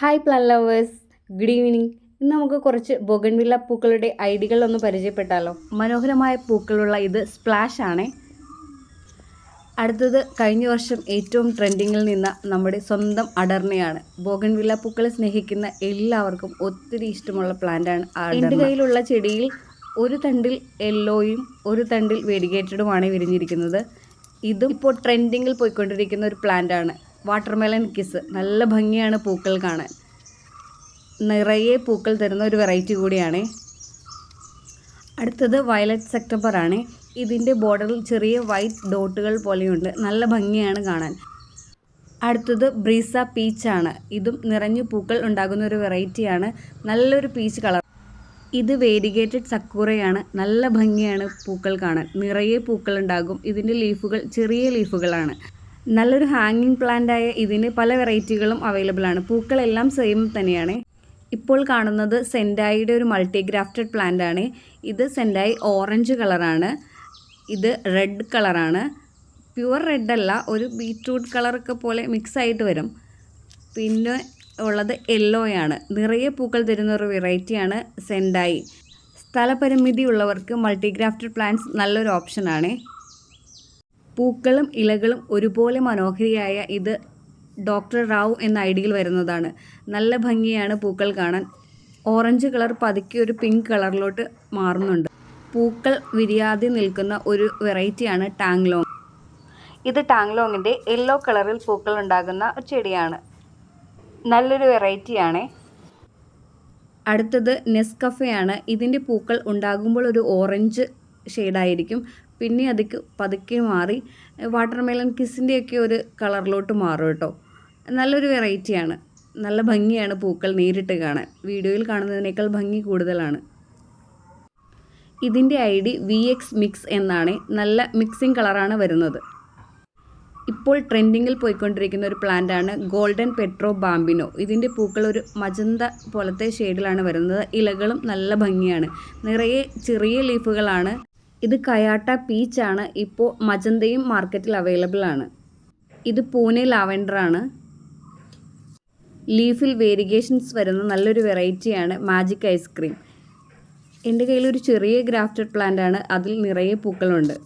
Hi plant lovers good evening ഇന്ന് നമുക്ക് കുറച്ച് ബൊഗൺവില്ല പൂക്കളുടെ ഐഡികൾ ഒന്ന് പരിചയപ്പെട്ടാലോ? മനോഹരമായ പൂക്കളുള്ള ഇത് സ്പ്ലാഷ് ആണ്. അടുത്തത് കഴിഞ്ഞ വർഷം ഏറ്റവും ട്രെൻഡിങ്ങിൽ നിന്ന നമ്മുടെ സ്വന്തം അടർണയാണ് ബോഗൺവില്ല പൂക്കളെ സ്നേഹിക്കുന്ന എല്ലാവർക്കും ഒത്തിരി ഇഷ്ടമുള്ള പ്ലാന്റാണ് എന്റെ കയ്യിലുള്ള ചെടിയിൽ ഒരു തണ്ടിൽ യെല്ലോയും ഒരു തണ്ടിൽ വെരിഗേറ്റഡുമാണ് വിരിഞ്ഞിരിക്കുന്നത്. ഇതും ഇപ്പോൾ ട്രെൻഡിങ്ങിൽ പോയിക്കൊണ്ടിരിക്കുന്ന ഒരു പ്ലാന്റാണ് വാട്ടർമെലൺ കിസ്. നല്ല ഭംഗിയാണ് പൂക്കൾ കാണാൻ. നിറയെ പൂക്കൾ തരുന്ന ഒരു വെറൈറ്റി കൂടിയാണ്. അടുത്തത് വയലറ്റ് സെപ്റ്റംബർ ആണ്. ഇതിന്റെ ബോർഡറിൽ ചെറിയ വൈറ്റ് ഡോട്ടുകൾ പോലെയുണ്ട്. നല്ല ഭംഗിയാണ് കാണാൻ. അടുത്തത് ബ്രീസ പീച്ചാണ് ഇതും നിറഞ്ഞു പൂക്കൾ ഉണ്ടാകുന്ന ഒരു വെറൈറ്റിയാണ് നല്ലൊരു പീച്ച് കളർ. ഇത് വേരിഗേറ്റഡ് സക്കൂറയാണ്. നല്ല ഭംഗിയാണ് പൂക്കൾ കാണാൻ. നിറയെ പൂക്കൾ ഉണ്ടാകും. ഇതിന്റെ ലീഫുകൾ ചെറിയ ലീഫുകളാണ്. നല്ലൊരു ഹാങ്ങിങ് പ്ലാന്റായ ഇതിന് പല വെറൈറ്റികളും അവൈലബിൾ ആണ്. പൂക്കളെല്ലാം സെയിം തന്നെയാണ്. ഇപ്പോൾ കാണുന്നത് സെൻഡായിയുടെ ഒരു മൾട്ടി ഗ്രാഫ്റ്റഡ് പ്ലാന്റ് ആണ്. ഇത് സെൻഡായി ഓറഞ്ച് കളറാണ് ഇത് റെഡ് കളറാണ് പ്യുവർ റെഡ് അല്ല ഒരു ബീറ്റ്റൂട്ട് കളറൊക്കെ പോലെ മിക്സ് ആയിട്ട് വരും. പിന്നെ ഉള്ളത് യെല്ലോയാണ് നിറയെ പൂക്കൾ തരുന്ന ഒരു വെറൈറ്റിയാണ് സെൻഡായി. സ്ഥലപരിമിതി ഉള്ളവർക്ക് മൾട്ടിഗ്രാഫ്റ്റഡ് പ്ലാന്റ്സ് നല്ലൊരു ഓപ്ഷനാണ് പൂക്കളും ഇലകളും ഒരുപോലെ മനോഹരിയായ ഇത് ഡോക്ടർ റാവു എന്ന ഐഡിയിൽ വരുന്നതാണ്. നല്ല ഭംഗിയാണ് പൂക്കൾ കാണാൻ. ഓറഞ്ച് കളർ പതുക്കെ ഒരു പിങ്ക് കളറിലോട്ട് മാറുന്നുണ്ട്. പൂക്കൾ വിരിയാതെ നിൽക്കുന്ന ഒരു വെറൈറ്റിയാണ് ടാങ്ലോങ്. ഇത് ടാങ്ലോങ്ങിന്റെ യെല്ലോ കളറിൽ പൂക്കൾ ഉണ്ടാകുന്ന ചെടിയാണ്. നല്ലൊരു വെറൈറ്റിയാണ്. അടുത്തത് നെസ്കഫയാണ്. ഇതിന്റെ പൂക്കൾ ഉണ്ടാകുമ്പോൾ ഒരു ഓറഞ്ച് ഷെയ്ഡായിരിക്കും. പിന്നെ അതിക്ക് പതുക്കെ മാറി വാട്ടർമെലൺ കിസിന്റെയൊക്കെ ഒരു കളറിലോട്ട് മാറും കേട്ടോ. നല്ലൊരു വെറൈറ്റിയാണ്. നല്ല ഭംഗിയാണ് പൂക്കൾ നേരിട്ട് കാണാൻ. വീഡിയോയിൽ കാണുന്നതിനേക്കാൾ ഭംഗി കൂടുതലാണ്. ഇതിന്റെ I D V X mix എന്നാണ്. നല്ല മിക്സിംഗ് കളറാണ് വരുന്നത്. ഇപ്പോൾ ട്രെൻഡിങ്ങിൽ പോയിക്കൊണ്ടിരിക്കുന്ന ഒരു പ്ലാന്റാണ് ഗോൾഡൻ പെട്രോ ബാമ്പിനോ. ഇതിന്റെ പൂക്കൾ ഒരു മജന്ത പോലത്തെ ഷെയ്ഡിലാണ് വരുന്നത്. ഇലകളും നല്ല ഭംഗിയാണ്. നിറയെ ചെറിയ ലീഫുകളാണ്. ഇത് കയാട്ട പീച്ചാണ് ഇപ്പോൾ മജന്തയും മാർക്കറ്റിൽ അവൈലബിൾ ആണ്. ഇത് പൂനെ ലാവൻഡർ ആണ്. ലീഫിൽ വേരിഗേഷൻസ് വരുന്ന നല്ലൊരു വെറൈറ്റിയാണ് മാജിക് ഐസ്ക്രീം. എന്റെ കയ്യിൽ ഒരു ചെറിയ ഗ്രാഫ്റ്റഡ് പ്ലാന്റ് ആണ്. അതിൽ നിറയെ പൂക്കളുണ്ട്.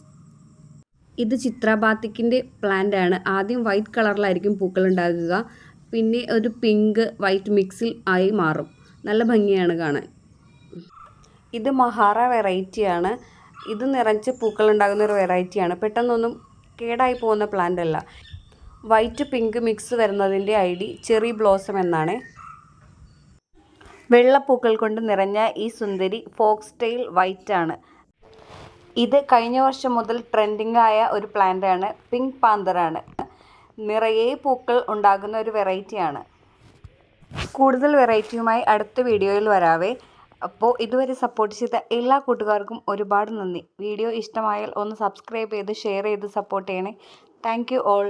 ഇത് ചിത്രാബാത്തിക്കിന്റെ പ്ലാന്റ് ആണ്. ആദ്യം വൈറ്റ് കളറിലായിരിക്കും പൂക്കൾ ഉണ്ടാകുക പിന്നെ ഒരു പിങ്ക് വൈറ്റ് മിക്സിൽ ആയി മാറും. നല്ല ഭംഗിയാണ് കാണാൻ. ഇത് മഹാറ വെറൈറ്റിയാണ് ഇത് നിറച്ച് പൂക്കൾ ഉണ്ടാകുന്ന ഒരു വെറൈറ്റിയാണ്. പെട്ടെന്നൊന്നും കേടായി പോകുന്ന പ്ലാന്റ് അല്ല. വൈറ്റ് പിങ്ക് മിക്സ് വരുന്നതിന്റെ ഐ ഡി ചെറി ബ്ലോസം എന്നാണ്. വെള്ളപ്പൂക്കൾ കൊണ്ട് നിറഞ്ഞ ഈ സുന്ദരി ഫോക്സ് ടെയിൽ വൈറ്റ് ആണ്. ഇത് കഴിഞ്ഞ വർഷം മുതൽ ട്രെൻഡിങ് ആയ ഒരു പ്ലാന്റ് ആണ് പിങ്ക് പാന്തറാണ് നിറയെ പൂക്കൾ ഉണ്ടാകുന്ന ഒരു വെറൈറ്റിയാണ് കൂടുതൽ വെറൈറ്റിയുമായി അടുത്ത വീഡിയോയിൽ വരാവേ. അപ്പോൾ ഇതുവരെ സപ്പോർട്ട് ചെയ്ത എല്ലാ കൂട്ടുകാർക്കും ഒരുപാട് നന്ദി. വീഡിയോ ഇഷ്ടമായാൽ ഒന്ന് സബ്സ്ക്രൈബ് ചെയ്ത് ഷെയർ ചെയ്ത് സപ്പോർട്ട് ചെയ്യണേ. Thank you all